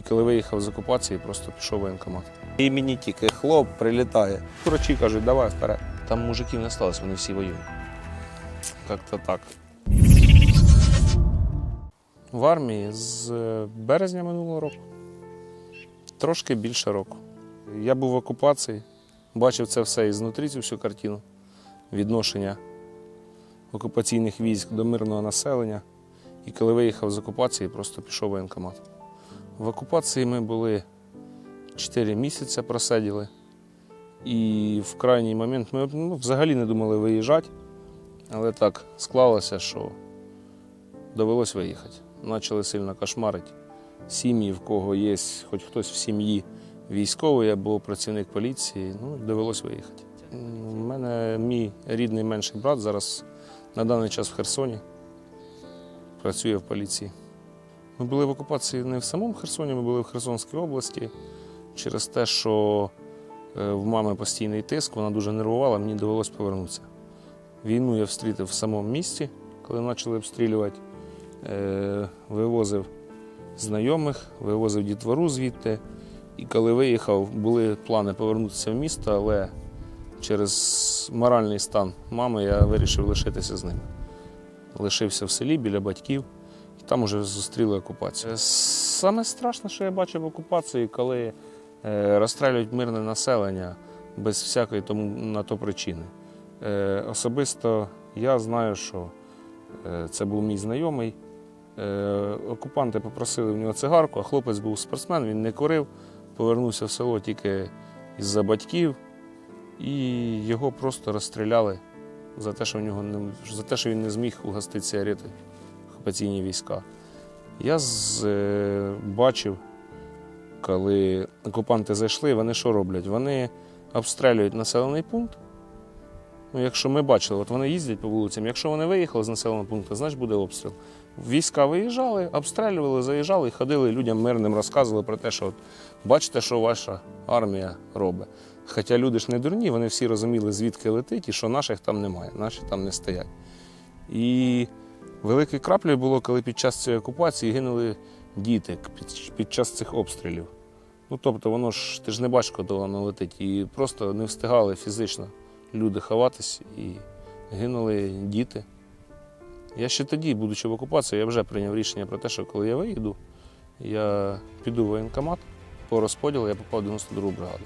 І коли виїхав з окупації, просто пішов воєнкомат. І мені тільки хлоп прилітає. Врачі кажуть, давай вперед. Там мужиків не сталося, вони всі воюють. Як-то так. В армії з е, березня минулого року. Трошки більше року. Я був в окупації, бачив це все ізнутрі, цю всю картину, відношення окупаційних військ до мирного населення. І коли виїхав з окупації, просто пішов воєнкомат. В окупації ми були 4 місяці просиділи. І в крайній момент ми ну, взагалі не думали виїжджати, але так склалося, що довелось виїхати. Почали сильно кошмарити. Сім'ї, в кого є хоч хтось в сім'ї військовий або працівник поліції, ну, довелось виїхати. У мене мій рідний менший брат зараз на даний час в Херсоні, працює в поліції. Ми були в окупації не в самому Херсоні, ми були в Херсонській області через те, що е, в мами постійний тиск, вона дуже нервувала, мені довелося повернутися. Війну я встрітив в самому місті, коли почали обстрілювати. Е, Вивозив знайомих, вивозив дітвору звідти. І коли виїхав, були плани повернутися в місто, але через моральний стан мами я вирішив лишитися з ними. Лишився в селі біля батьків, там уже зустріли окупацію. Е, Саме страшне, що я бачив в окупації, коли е, розстрілюють мирне населення без всякої тому на то причини. Е, Особисто я знаю, що це був мій знайомий. Окупанти попросили в нього цигарку, а хлопець був спортсмен, він не курив, повернувся в село тільки із-за батьків, і його просто розстріляли за те, що, в нього не, за те, що він не зміг угастити сигарети окупаційні війська. Я з, е, бачив, коли окупанти зайшли, вони що роблять? Вони обстрілюють населений пункт. Ну, якщо ми бачили, от вони їздять по вулицям, якщо вони виїхали з населеного пункту, значить буде обстріл. Війська виїжджали, обстрілювали, заїжджали і ходили людям мирним, розказували про те, що от, бачите, що ваша армія робить. Хоча люди ж не дурні, вони всі розуміли, звідки летить і що наших там немає, наші там не стоять. І великою краплею було, коли під час цієї окупації гинули діти під, час цих обстрілів. Ну тобто, воно ж ти ж не бачиш, коли воно летить, і просто не встигали фізично люди ховатись і гинули діти. Я ще тоді, будучи в окупації, я вже прийняв рішення про те, що коли я виїду, я піду в воєнкомат по розподілу, я попав в 92 бригаду.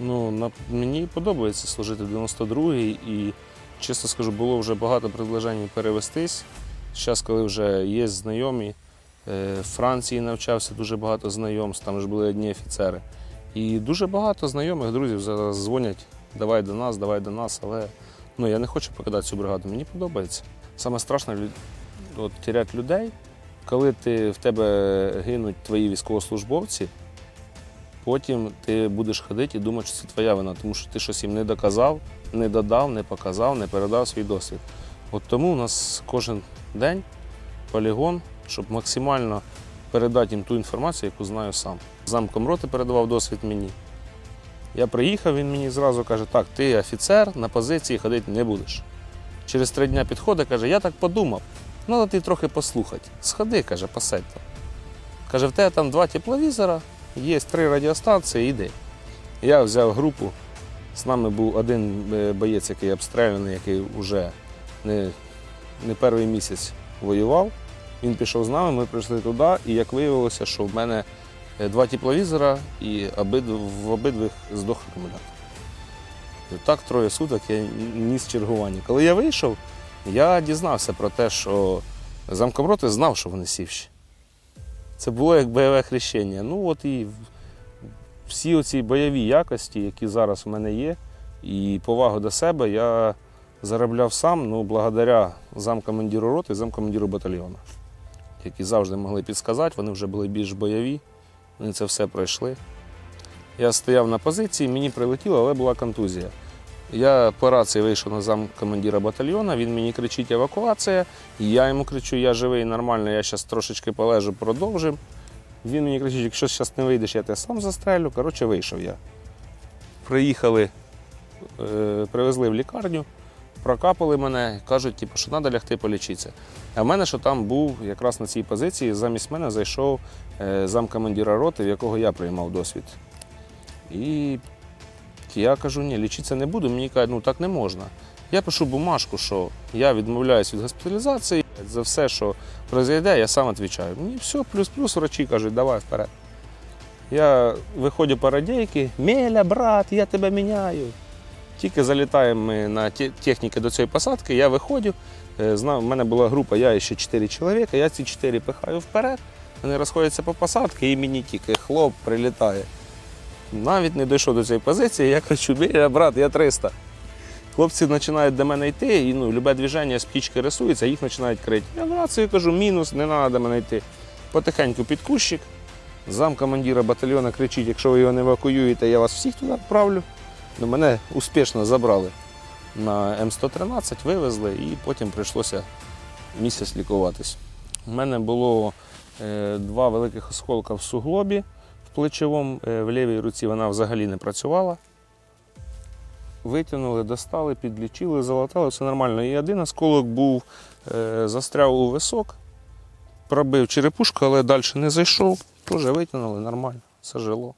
Ну, на, мені подобається служити в 92-й і, чесно скажу, було вже багато предложень перевестись. Зараз, коли вже є знайомі, е, в Франції навчався дуже багато знайомств, там ж були одні офіцери. І дуже багато знайомих друзів зараз дзвонять, давай до нас, давай до нас, але ну, я не хочу покидати цю бригаду, мені подобається. Саме страшно от, теряти людей, коли ти, в тебе гинуть твої військовослужбовці, потім ти будеш ходити і думати, що це твоя вина, тому що ти щось їм не доказав, не додав, не показав, не передав свій досвід. От тому у нас кожен день полігон, щоб максимально передати їм ту інформацію, яку знаю сам. Замком роти передавав досвід мені. Я приїхав, він мені зразу каже, так, ти офіцер, на позиції ходити не будеш. Через три дні підходить, каже, я так подумав, треба ти трохи послухати. Сходи, каже, посадь там. Каже, в тебе там два тепловізора, є три радіостанції, йди. Я взяв групу. З нами був один е, боєць, який обстріляний, який вже не, не перший місяць воював. Він пішов з нами, ми прийшли туди, і як виявилося, що в мене е, два тепловізора і в обидвих здох акумулятор. Так троє суток я ніс чергування. Коли я вийшов, я дізнався про те, що замкомроти знав, що вони сівші. Це було як бойове хрещення. Ну от і всі оці бойові якості, які зараз в мене є, і повагу до себе я заробляв сам, ну, благодаря замкомандиру роти і замкомандиру батальйону, які завжди могли підсказати, вони вже були більш бойові, вони це все пройшли. Я стояв на позиції, мені прилетіло, але була контузія. Я по рації вийшов на зам командира батальйону, він мені кричить евакуація. Я йому кричу, я живий, нормально, я зараз трошечки полежу, продовжимо. Він мені кричить, якщо зараз не вийдеш, я тебе сам застрелю. Коротше, вийшов я. Приїхали, е, привезли в лікарню, прокапали мене, кажуть, типу, що треба лягти полічитися. А в мене що там був якраз на цій позиції, замість мене зайшов е, замкомандира роти, в якого я приймав досвід. І я кажу, ні, лічитися не буду. Мені кажуть, ну так не можна. Я пишу бумажку, що я відмовляюсь від госпіталізації. За все, що произойде, я сам відповідаю. Мені все, плюс-плюс, врачі кажуть, давай вперед. Я виходжу по радійки, Меля, брат, я тебе міняю. Тільки залітаємо ми на техніки до цієї посадки, я виходжу. е, Знав, в мене була група, я і ще 4 чоловіка, я ці 4 пихаю вперед, вони розходяться по посадці і мені тільки хлоп прилітає. Навіть не дійшов до цієї позиції, я Меля, брат, я 300. Хлопці починають до мене йти, і ну, любе движення з птічки рисується, їх починають крити. Я рацію кажу, мінус, не треба до мене йти. Потихеньку під кущик. Зам командира батальйону кричить, якщо ви його не евакуюєте, я вас всіх туди відправлю. Ну, мене успішно забрали на М113, вивезли і потім прийшлося місяць лікуватись. У мене було е, два великих осколка в суглобі в плечовому, е, в лівій руці вона взагалі не працювала. Витягнули, достали, підлічили, залатали, все нормально. І один осколок був, е, застряв у висок, пробив черепушку, але далі не зайшов. Теж витягнули нормально, все жило.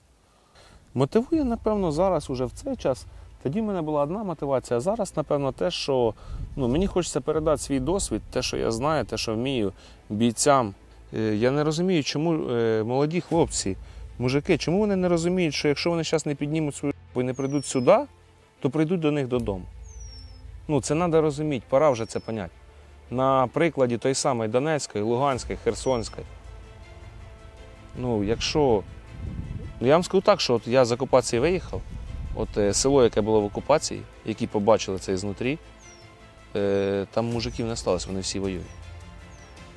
Мотивує, напевно, зараз уже в цей час. Тоді в мене була одна мотивація, а зараз, напевно, те, що ну, мені хочеться передати свій досвід, те, що я знаю, те, що вмію бійцям. Е, Я не розумію, чому е, молоді хлопці, мужики, чому вони не розуміють, що якщо вони зараз не піднімуть свою і не прийдуть сюди, то прийдуть до них додому. Ну, це треба розуміти, пора вже це поняти. На прикладі той самої Донецької, Луганської, Херсонської. Ну, якщо. Ну, я вам скажу так, що от я з окупації виїхав, от е, село, яке було в окупації, які побачили це знутрі, е, там мужиків не сталося, вони всі воюють.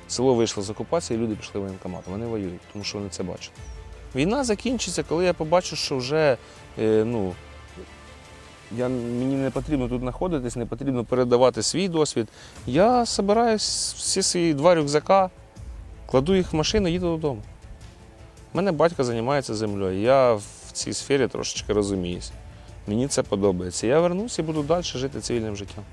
Село вийшло з окупації, люди пішли в воєнкомат, вони воюють, тому що вони це бачать. Війна закінчиться, коли я побачу, що вже е, ну, я, мені не потрібно тут знаходитись, не потрібно передавати свій досвід. Я збираю всі свої два рюкзака, кладу їх в машину, їду додому. Мене батько займається землею. Я в цій сфері трошечки розуміюся. Мені це подобається. Я вернусь і буду далі жити цивільним життям.